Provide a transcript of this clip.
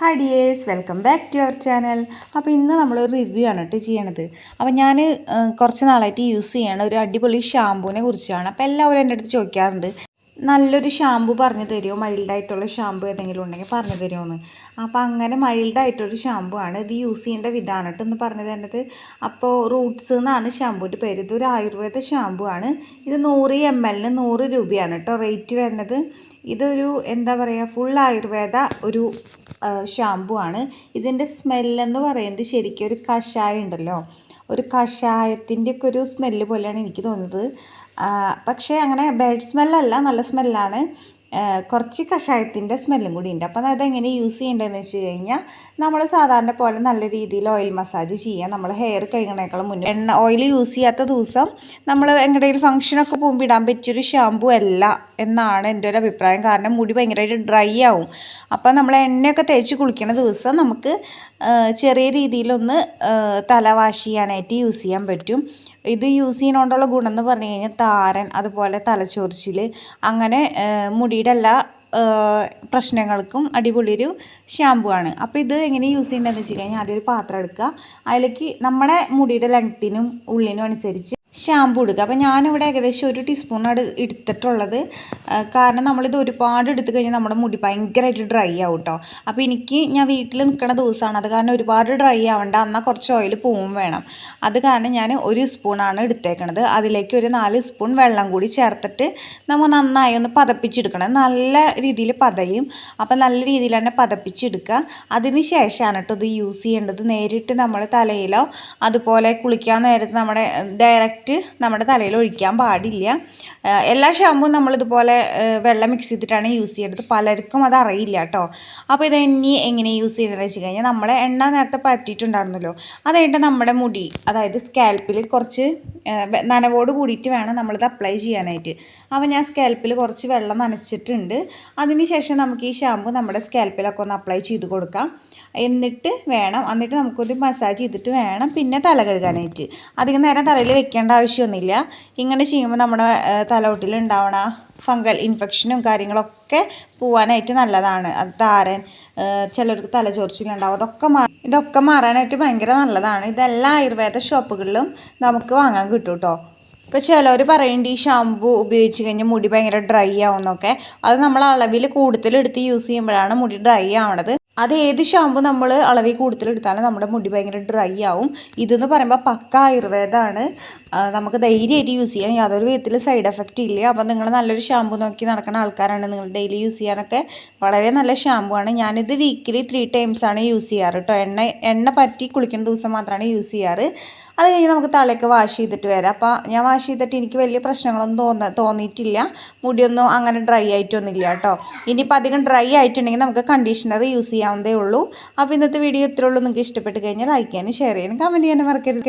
Hi dears welcome back to our channel അപ്പോൾ ഇന്ന് നമ്മളൊരു റിവ്യൂ ആണ് കേട്ടോ ചെയ്യണത്. അപ്പോൾ ഞാൻ കുറച്ച് നാളായിട്ട് യൂസ് ചെയ്യണ ഒരു അടിപൊളി ഷാമ്പൂവിനെ കുറിച്ചാണ്. അപ്പോൾ എല്ലാവരും എന്റെ അടുത്ത് ചോദിക്കാറുണ്ട്. നല്ലൊരു ഷാമ്പു പറഞ്ഞു തരുമോ? മൈൽഡായിട്ടുള്ള ഷാമ്പു ഏതെങ്കിലും ഉണ്ടെങ്കിൽ പറഞ്ഞു തരുമോ എന്ന് അപ്പോൾ അങ്ങനെ മൈൽഡായിട്ടൊരു ഷാമ്പു ആണ് ഇത് യൂസ് ചെയ്യേണ്ട വിധാനം എന്ന് പറഞ്ഞു തരുന്നത് അപ്പോൾ റൂട്ട്സ് എന്നാണ് ഷാമ്പുവിന്റെ പേര്. ഇതൊരു ആയുർവേദ ഷാമ്പു ആണ്. ഇത് നൂറ് എം എല്ലിന് നൂറ് രൂപയാണ് കേട്ടോ റേറ്റ് വരുന്നത്. ഇതൊരു എന്താ പറയുക ഫുൾ ആയുർവേദ ഒരു ഷാമ്പു ആണ്. ഇതിന്റെ സ്മെല്ലെന്ന് പറയുന്നത് ശരിക്കും ഒരു കഷായം ഉണ്ടല്ലോ. ഒരു കഷായത്തിന്റെ ഒക്കെ ഒരു സ്മെല്ല് പോലെയാണ് എനിക്ക് തോന്നുന്നത്. പക്ഷേ അങ്ങനെ ബാഡ് സ്മെല്ലല്ല നല്ല സ്മെല്ലാണ് കുറച്ച് കഷായത്തിന്റെ സ്മെല്ലും കൂടി ഉണ്ട്. അപ്പോൾ അതെങ്ങനെ യൂസ് ചെയ്യേണ്ടതെന്ന് വെച്ച് കഴിഞ്ഞാൽ നമ്മൾ സാധാരണ പോലെ നല്ല രീതിയിൽ ഓയിൽ മസാജ് ചെയ്യുക നമ്മൾ ഹെയർ കഴുകണേക്കാളും മുന്നേ. എണ്ണ ഓയിൽ യൂസ് ചെയ്യാത്ത ദിവസം നമ്മൾ എങ്ങടെയും ഫംഗ്ഷനൊക്കെ പോകുമ്പോൾ ഇടാൻ പറ്റിയൊരു ഷാമ്പു അല്ല എന്നാണ് എന്റെ ഒരു അഭിപ്രായം. കാരണം മുടി ഭയങ്കരമായിട്ട് ഡ്രൈ ആവും. അപ്പോൾ നമ്മൾ എണ്ണയൊക്കെ തേച്ച് കുളിക്കുന്ന ദിവസം നമുക്ക് ചെറിയ രീതിയിലൊന്ന് തല വാഷ് ചെയ്യാനായിട്ട് യൂസ് ചെയ്യാൻ പറ്റും. ഇത് യൂസ് ചെയ്യുന്നതുകൊണ്ടുള്ള ഗുണം എന്ന് പറഞ്ഞു കഴിഞ്ഞാൽ താരൻ അതുപോലെ തലച്ചൊറിച്ചിൽ അങ്ങനെ മുടിയുടെ എല്ലാ പ്രശ്നങ്ങൾക്കും അടിപൊളിയൊരു ഷാമ്പു ആണ്. അപ്പോൾ ഇത് എങ്ങനെ യൂസ് ചെയ്യേണ്ടതെന്ന് വെച്ച് കഴിഞ്ഞാൽ ആദ്യം ഒരു പാത്രം എടുക്കുക. അതിലേക്ക് നമ്മുടെ മുടിയുടെ ലെങ്ത്തിനും ഉള്ളിനും അനുസരിച്ച് ഷാമ്പു എടുക്കുക അപ്പോൾ ഞാനിവിടെ ഏകദേശം ഒരു ടീസ്പൂണാണ് എടുത്തിട്ടുള്ളത്. കാരണം നമ്മളിത് ഒരുപാട് എടുത്തു കഴിഞ്ഞാൽ നമ്മുടെ മുടി ഭയങ്കരമായിട്ട് ഡ്രൈ ആവും കേട്ടോ അപ്പോൾ എനിക്ക് ഞാൻ വീട്ടിൽ നിൽക്കുന്ന ദിവസമാണ് അത് കാരണം ഒരുപാട് ഡ്രൈ ആവണ്ട. എന്നാൽ കുറച്ച് ഓയിൽ പൂവും വേണം. അത് കാരണം ഞാൻ ഒരു സ്പൂണാണ് എടുത്തേക്കണത്. അതിലേക്ക് ഒരു നാല് സ്പൂൺ വെള്ളം കൂടി ചേർത്തിട്ട് നമ്മൾ നന്നായി ഒന്ന് പതപ്പിച്ചെടുക്കണം. നല്ല രീതിയിൽ പതയും. അപ്പോൾ നല്ല രീതിയിൽ തന്നെ പതപ്പിച്ചെടുക്കുക. അതിന് ശേഷമാണ് കേട്ടോ ഇത് യൂസ് ചെയ്യേണ്ടത്. നേരിട്ട് നമ്മൾ തലയിലോ അതുപോലെ കുളിക്കാൻ നേരത്ത് നമ്മുടെ ഡയറക്റ്റ് നമ്മുടെ തലയിൽ ഒഴിക്കാൻ പാടില്ല. എല്ലാ ഷാമ്പും നമ്മളിതുപോലെ വെള്ളം മിക്സ് ചെയ്തിട്ടാണ് യൂസ് ചെയ്യേണ്ടത്. പലർക്കും അത് അറിയില്ല കേട്ടോ. അപ്പോൾ ഇത് ഇനി എങ്ങനെ യൂസ് ചെയ്യുന്നത് വെച്ച് കഴിഞ്ഞാൽ നമ്മളെ എണ്ണ നേരത്തെ പറ്റിയിട്ടുണ്ടായിരുന്നല്ലോ. അത് കഴിഞ്ഞിട്ട് നമ്മുടെ മുടി അതായത് സ്കാൽപ്പിൽ കുറച്ച് നനവോട് കൂടിയിട്ട് വേണം നമ്മളിത് അപ്ലൈ ചെയ്യാനായിട്ട്. അപ്പോൾ ഞാൻ സ്കാൽപ്പിൽ കുറച്ച് വെള്ളം നനച്ചിട്ടുണ്ട്. അതിന് ശേഷം നമുക്ക് ഈ ഷാമ്പു നമ്മുടെ സ്കാൽപ്പിലൊക്കെ ഒന്ന് അപ്ലൈ ചെയ്ത് കൊടുക്കാം. എന്നിട്ട് വേണം എന്നിട്ട് നമുക്കൊരു മസാജ് ചെയ്തിട്ട് വേണം പിന്നെ തല കഴുകാനായിട്ട്. അധികം നേരം തലയിൽ വെക്കേണ്ട ആവശ്യമൊന്നുമില്ല. ഇങ്ങനെ ചെയ്യുമ്പോൾ നമ്മുടെ തലവട്ടിൽ ഉണ്ടാവണ ഫംഗൽ ഇൻഫെക്ഷനും കാര്യങ്ങളൊക്കെ പോവാനായിട്ട് നല്ലതാണ്. അത് താരൻ ചിലർക്ക് തലചൊറിച്ചിലുണ്ടാവും അതൊക്കെ മാ ഇതൊക്കെ മാറാനായിട്ട് ഭയങ്കര നല്ലതാണ്. ഇതെല്ലാ ആയുർവേദ ഷോപ്പുകളിലും നമുക്ക് വാങ്ങാൻ കിട്ടും കേട്ടോ ഇപ്പോൾ ചിലർ പറയുന്നുണ്ട് ഈ ഷാമ്പു ഉപയോഗിച്ച് കഴിഞ്ഞാൽ മുടി ഭയങ്കര ഡ്രൈ ആവുമെന്നൊക്കെ അത് നമ്മൾ അളവിൽ കൂടുതൽ എടുത്ത് യൂസ് ചെയ്യുമ്പോഴാണ് മുടി ഡ്രൈ ആവണത്. അത് ഏത് ഷാമ്പു നമ്മൾ അളവിൽ കൂടുതലെടുത്താലും നമ്മുടെ മുടി ഭയങ്കര ഡ്രൈ ആവും. ഇതെന്ന് പറയുമ്പോൾ പക്ക ആയുർവേദമാണ് നമുക്ക് ധൈര്യമായിട്ട് യൂസ് ചെയ്യാം. യാതൊരു വിധത്തിൽ സൈഡ് എഫക്റ്റ് ഇല്ല. അപ്പം നിങ്ങൾ നല്ലൊരു ഷാമ്പു നോക്കി നടക്കുന്ന ആൾക്കാരാണ് നിങ്ങൾ ഡെയിലി യൂസ് ചെയ്യാനൊക്കെ. വളരെ നല്ല ഷാമ്പു ആണ്. ഞാനിത് വീക്കിലി ത്രീ ടൈംസ് ആണ് യൂസ് ചെയ്യാറ് കേട്ടോ എണ്ണ എണ്ണ പറ്റി കുളിക്കുന്ന ദിവസം മാത്രമാണ് യൂസ് ചെയ്യാറ്. അത് കഴിഞ്ഞ് നമുക്ക് തലയൊക്കെ വാഷ് ചെയ്തിട്ട് വരാം. അപ്പോൾ ഞാൻ വാഷ് ചെയ്തിട്ട് എനിക്ക് വലിയ പ്രശ്നങ്ങളൊന്നും തോന്ന തോന്നിയിട്ടില്ല. മുടിയൊന്നും അങ്ങനെ ഡ്രൈ ആയിട്ടൊന്നുമില്ല കേട്ടോ. ഇനിയിപ്പോൾ അധികം ഡ്രൈ ആയിട്ടുണ്ടെങ്കിൽ നമുക്ക് കണ്ടീഷണർ യൂസ് ചെയ്യാവുന്നതേ ഉള്ളൂ. അപ്പോൾ ഇന്നത്തെ വീഡിയോ ഇത്രയുള്ളൂ നിങ്ങൾക്ക് ഇഷ്ടപ്പെട്ട് കഴിഞ്ഞാൽ ലൈക്ക് ചെയ്യാനും ഷെയർ ചെയ്യാനും കമന്റ് ചെയ്യാനും മറക്കരുത്.